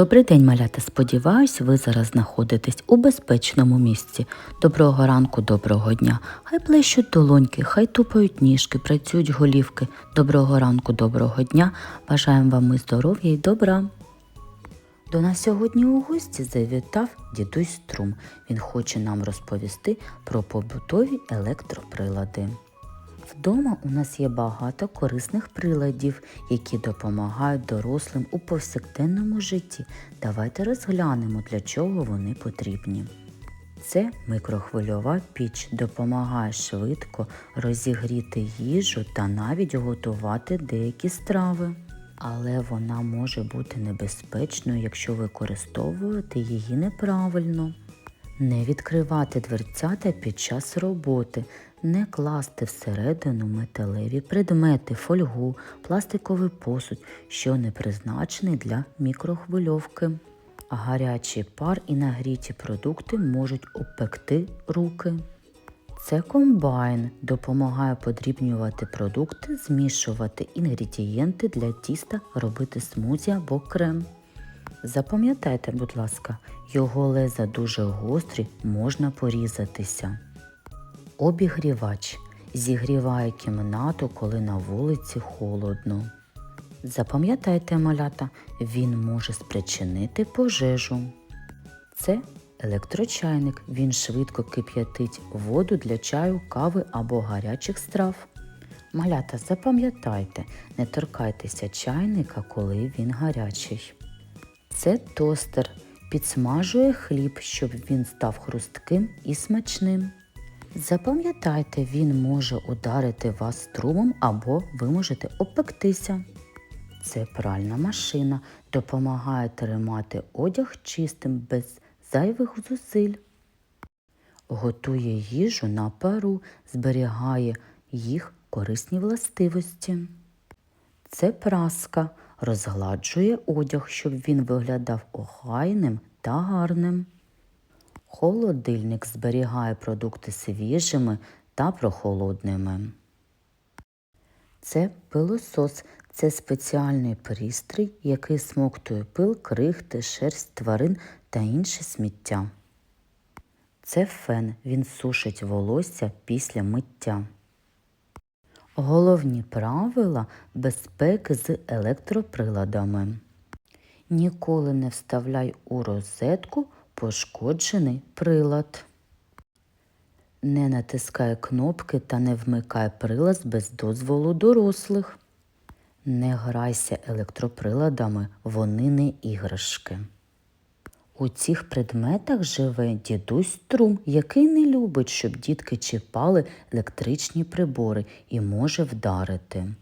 Добрий день, малята. Сподіваюсь, ви зараз знаходитесь у безпечному місці. Доброго ранку, доброго дня. Хай плещуть долоньки, хай тупають ніжки, працюють голівки. Доброго ранку, доброго дня. Бажаємо вам і здоров'я і добра. До нас сьогодні у гості завітав дідусь Струм. Він хоче нам розповісти про побутові електроприлади. Вдома у нас є багато корисних приладів, які допомагають дорослим у повсякденному житті. Давайте розглянемо, для чого вони потрібні. Це микрохвильова піч допомагає швидко розігріти їжу та навіть готувати деякі страви. Але вона може бути небезпечною, якщо використовувати її неправильно. Не відкривати дверцята під час роботи, не класти всередину металеві предмети, фольгу, пластиковий посуд, що не призначений для мікрохвильовки. Гарячий пар і нагріті продукти можуть опекти руки. Це комбайн допомагає подрібнювати продукти, змішувати інгредієнти для тіста, робити смузі або крем. Запам'ятайте, будь ласка, його леза дуже гострі, можна порізатися. Обігрівач зігріває кімнату, коли на вулиці холодно. Запам'ятайте, малята, він може спричинити пожежу. Це електрочайник. Він швидко кип'ятить воду для чаю, кави або гарячих страв. Малята, запам'ятайте, не торкайтеся чайника, коли він гарячий. Це тостер. Підсмажує хліб, щоб він став хрустким і смачним. Запам'ятайте, він може ударити вас струмом або ви можете опектися. Це пральна машина допомагає тримати одяг чистим без зайвих зусиль. Готує їжу на пару, зберігає їх корисні властивості. Це праска розгладжує одяг, щоб він виглядав охайним та гарним. Холодильник зберігає продукти свіжими та прохолодними. Це пилосос. Це спеціальний пристрій, який смоктує пил, крихти, шерсть тварин та інше сміття. Це фен. Він сушить волосся після миття. Головні правила безпеки з електроприладами. Ніколи не вставляй у розетку пошкоджений прилад. Не натискай кнопки та не вмикай прилад без дозволу дорослих. Не грайся електроприладами, вони не іграшки. У цих предметах живе дідусь Струм, який не любить, щоб дітки чіпали електричні прибори і може вдарити.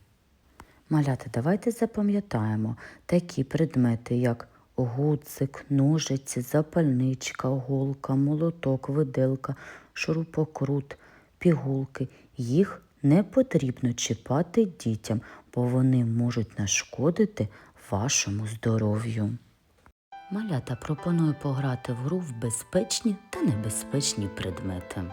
Малята, давайте запам'ятаємо такі предмети, як гудзик, ножиці, запальничка, голка, молоток, виделка, шурупокрут, пігулки. Їх не потрібно чіпати дітям, бо вони можуть нашкодити вашому здоров'ю. Малята пропоную пограти в гру в безпечні та небезпечні предмети.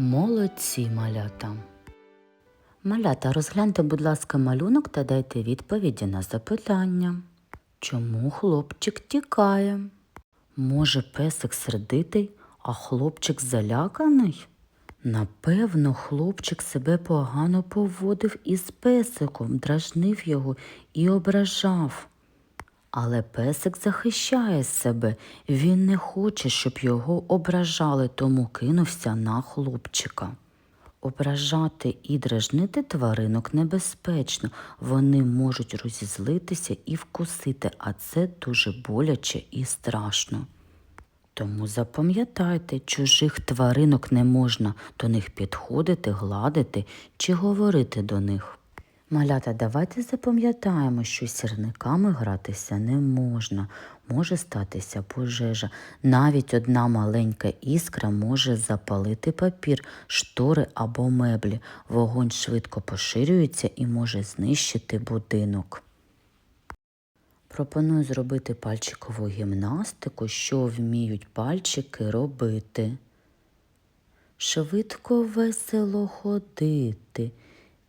Молодці малята. Малята, розгляньте, будь ласка, малюнок та дайте відповіді на запитання. Чому хлопчик тікає? Може, песик сердитий, а хлопчик заляканий? Напевно, хлопчик себе погано поводив із песиком, дражнив його і ображав. Але песик захищає себе. Він не хоче, щоб його ображали, тому кинувся на хлопчика. Ображати і дражнити тваринок небезпечно. Вони можуть розізлитися і вкусити, а це дуже боляче і страшно. Тому запам'ятайте, чужих тваринок не можна до них підходити, гладити чи говорити до них. Малята, давайте запам'ятаємо, що сірниками гратися не можна, може статися пожежа. Навіть одна маленька іскра може запалити папір, штори або меблі. Вогонь швидко поширюється і може знищити будинок. Пропоную зробити пальчикову гімнастику, що вміють пальчики робити. Швидко весело ходити,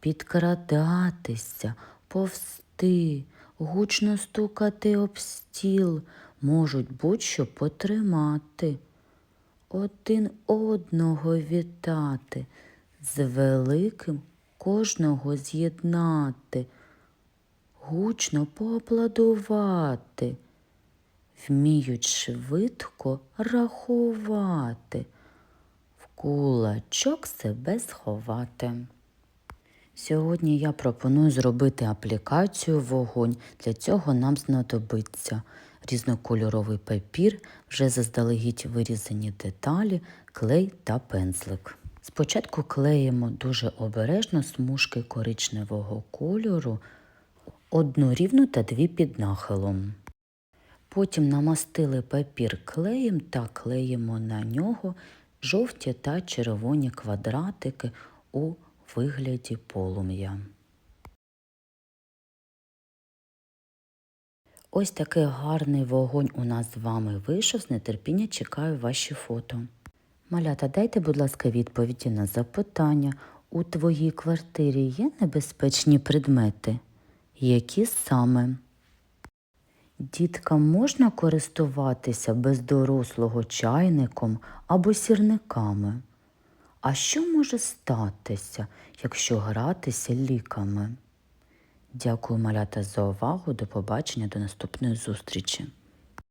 підкрадатися, повсти, гучно стукати об стіл, можуть будь-що потримати, один одного вітати, з великим кожного з'єднати, гучно поаплодувати, вміють швидко рахувати в кулачок себе сховати. Сьогодні я пропоную зробити аплікацію вогонь. Для цього нам знадобиться різнокольоровий папір, вже заздалегідь вирізані деталі, клей та пензлик. Спочатку клеїмо дуже обережно смужки коричневого кольору, одну рівну та дві під нахилом. Потім намастили папір клеєм та клеїмо на нього жовті та червоні квадратики у вигляді полум'я. Ось такий гарний вогонь у нас з вами вийшов. З нетерпіння чекаю ваші фото. Малята, дайте, будь ласка, відповіді на запитання. У твоїй квартирі є небезпечні предмети? Які саме? Діткам можна користуватися без дорослого чайником або сірниками? А що може статися, якщо гратися ліками? Дякую, малята, за увагу. До побачення, до наступної зустрічі.